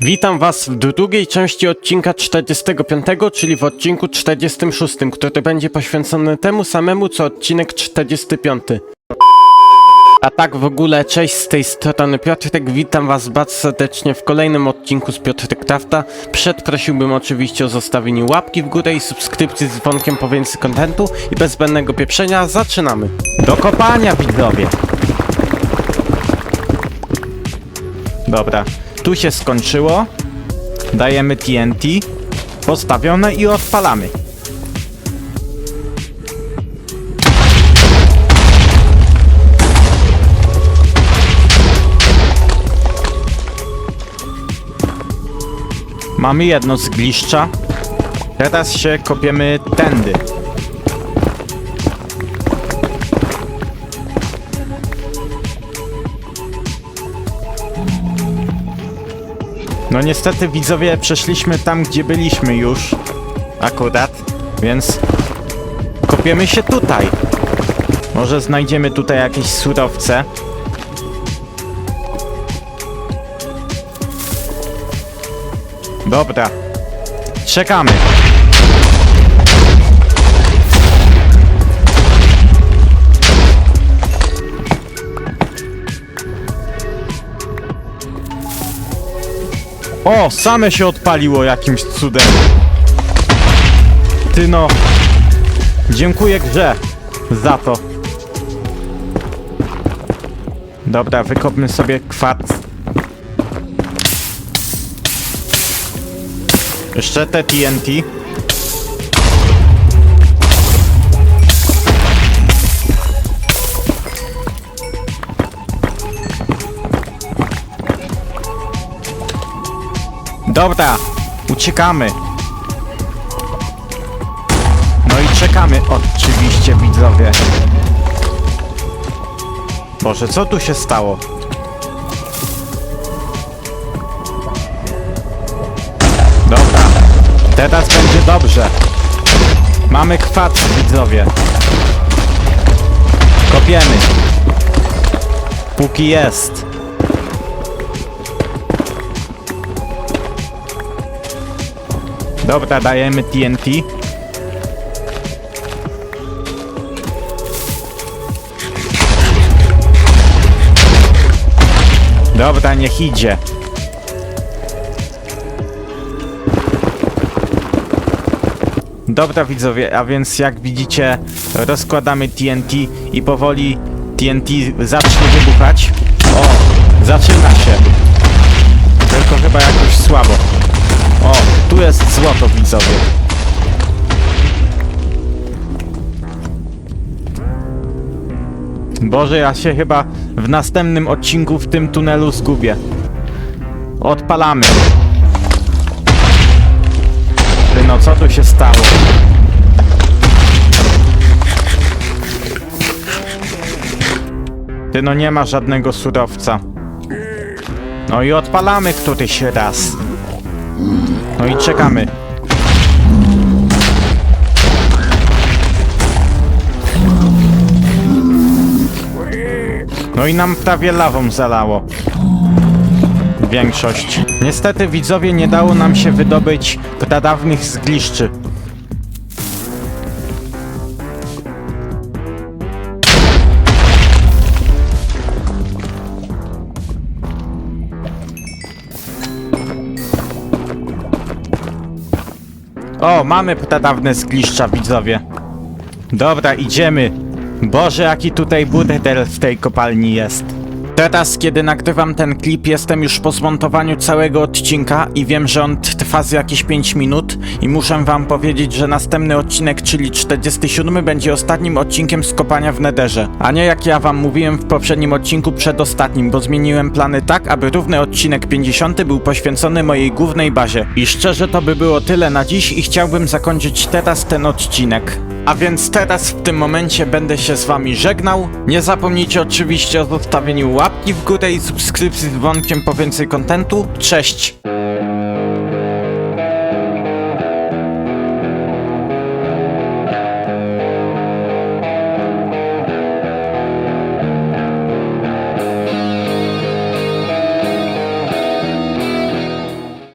Witam Was w drugiej części odcinka 45, czyli w odcinku 46, który będzie poświęcony temu samemu co odcinek 45. A tak w ogóle, cześć z tej strony Piotrek, witam was bardzo serdecznie w kolejnym odcinku z Piotrek Crafta. Przed prosiłbym oczywiście o zostawienie łapki w górę i subskrypcji z dzwonkiem po więcej kontentu i bez zbędnego pieprzenia zaczynamy. Do kopania widzowie! Dobra, tu się skończyło. Dajemy TNT, postawione i odpalamy. Mamy jedno zgliszcza. Teraz się kopiemy tędy. No niestety widzowie przeszliśmy tam, gdzie byliśmy już. Akurat. Więc kopiemy się tutaj. Może znajdziemy tutaj jakieś surowce. Dobra. Czekamy. O, same się odpaliło jakimś cudem. Ty no. Dziękuję grze za to. Dobra, wykopmy sobie kwarc. Jeszcze te TNT. Dobra, uciekamy. No i czekamy oczywiście widzowie. Boże, co tu się stało? Dobra, teraz będzie dobrze. Mamy kwadrats, widzowie. Kopiemy. Póki jest. Dobra, dajemy TNT. Dobra, niech idzie. Dobra widzowie, a więc jak widzicie rozkładamy TNT i powoli TNT zacznie wybuchać. O, zaczyna się. Złoto widzowie. Boże, ja się chyba w następnym odcinku w tym tunelu zgubię. Odpalamy. Ty no, co tu się stało? Ty no, nie ma żadnego surowca. No i odpalamy któryś raz. No i czekamy. No i nam prawie lawą zalało. Większość. Niestety widzowie nie dało nam się wydobyć pradawnych zgliszczy. O, mamy pradawne zgliszcza, widzowie. Dobra, idziemy. Boże, jaki tutaj burdel w tej kopalni jest. Teraz, kiedy nagrywam ten klip, jestem już po zmontowaniu całego odcinka i wiem, że on trwa z jakieś 5 minut i muszę wam powiedzieć, że następny odcinek, czyli 47, będzie ostatnim odcinkiem z kopania w Nederze. A nie jak ja wam mówiłem w poprzednim odcinku przedostatnim, bo zmieniłem plany tak, aby równy odcinek 50 był poświęcony mojej głównej bazie. I szczerze to by było tyle na dziś i chciałbym zakończyć teraz ten odcinek. A więc teraz w tym momencie będę się z wami żegnał. Nie zapomnijcie oczywiście o zostawieniu łapki w górę i subskrypcji z dzwonkiem po więcej kontentu. Cześć!